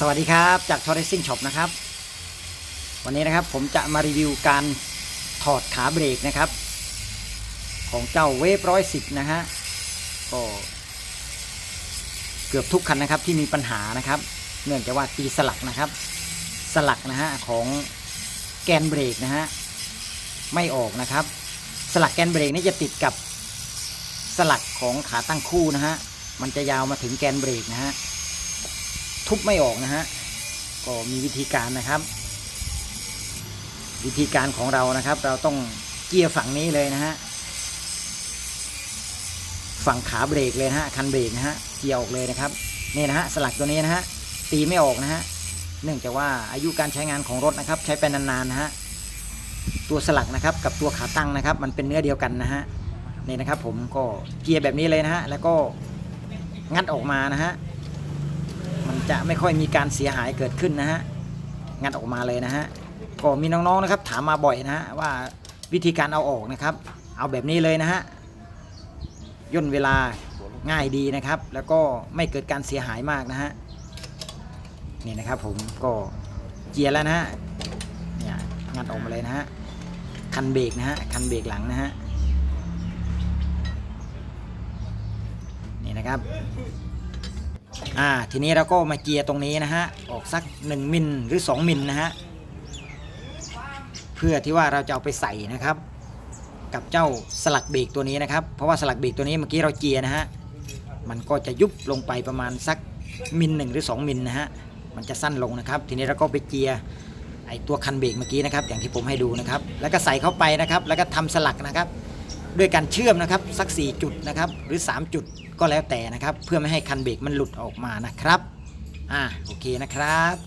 สวัสดีครับจากทอร์เรซิ่งช็อปนะครับ วันนี้นะครับผมจะมารีวิวการถอดขาเบรกนะครับ ของเจ้าเวฟร้อยสิบนะฮะก็เกือบทุกคันนะครับที่มีปัญหานะครับ เนื่องจากว่าตีสลักนะครับ สลักนะฮะของแกนเบรกนะฮะไม่ออกนะครับ สลักแกนเบรกนี่จะติดกับสลักของขาตั้งคู่นะฮะมันจะยาวมาถึงแกนเบรกนะฮะ ทุบไม่ออกนะฮะก็มีวิธีการนะครับ วิธีการของเรานะครับ เราต้องเกียร์ฝั่งนี้เลยนะฮะฝั่งขาเบรกเลยนะฮะคันเบรกนะฮะเกียร์ออกเลยนะครับนี่นะฮะสลักตัวนี้นะฮะตีไม่ออกนะฮะเนื่องจากว่าอายุการใช้งานของรถนะครับ ใช้ไปนานๆนะฮะตัวสลักนะครับกับตัวขาตั้งนะครับ มันเป็นเนื้อเดียวกันนะฮะนี่นะครับผมก็เกียร์แบบนี้เลยนะฮะแล้วก็งัดออกมานะฮะ จะไม่ค่อยมีการเสียหายเกิดขึ้นนะฮะงัดออกมาเลยนะฮะก็มีน้องๆนะครับถามมาบ่อยนะฮะว่าวิธีการเอาออกนะครับ เอาแบบนี้เลยนะฮะย่นเวลาง่ายดีนะครับ แล้วก็ไม่เกิดการเสียหายมากนะฮะนี่นะครับผมก็เกียร์แล้วนะฮะเนี่ยงัดออกมาเลยนะฮะคันเบรกนะฮะคันเบรกหลังนะฮะนี่นะครับ อ่าทีนี้เราก็มาเจียร์ตรงนี้นะฮะออกสัก 1 มิลหรือ 2 มิลนะฮะเพื่อที่ว่าเราจะเอาไปใส่นะครับ กับเจ้าสลักเบรกตัวนี้นะครับ เพราะว่าสลักเบรกตัวนี้เมื่อกี้เราเจียร์นะฮะมันก็จะยุบลงไปประมาณสักมิลหนึ่งหรือ 2 มิลนะฮะมันจะสั้นลงนะครับ ทีนี้เราก็ไปเจียร์ไอตัวคันเบรกเมื่อกี้นะครับ อย่างที่ผมให้ดูนะครับ แล้วก็ใส่เข้าไปนะครับ แล้วก็ทำสลักนะครับ ด้วยการเชื่อมนะครับสัก 4 จุดนะครับหรือ 3 จุดก็แล้วแต่นะครับ เพื่อไม่ให้คันเบรกมันหลุดออกมานะครับอ่าโอเคนะครับ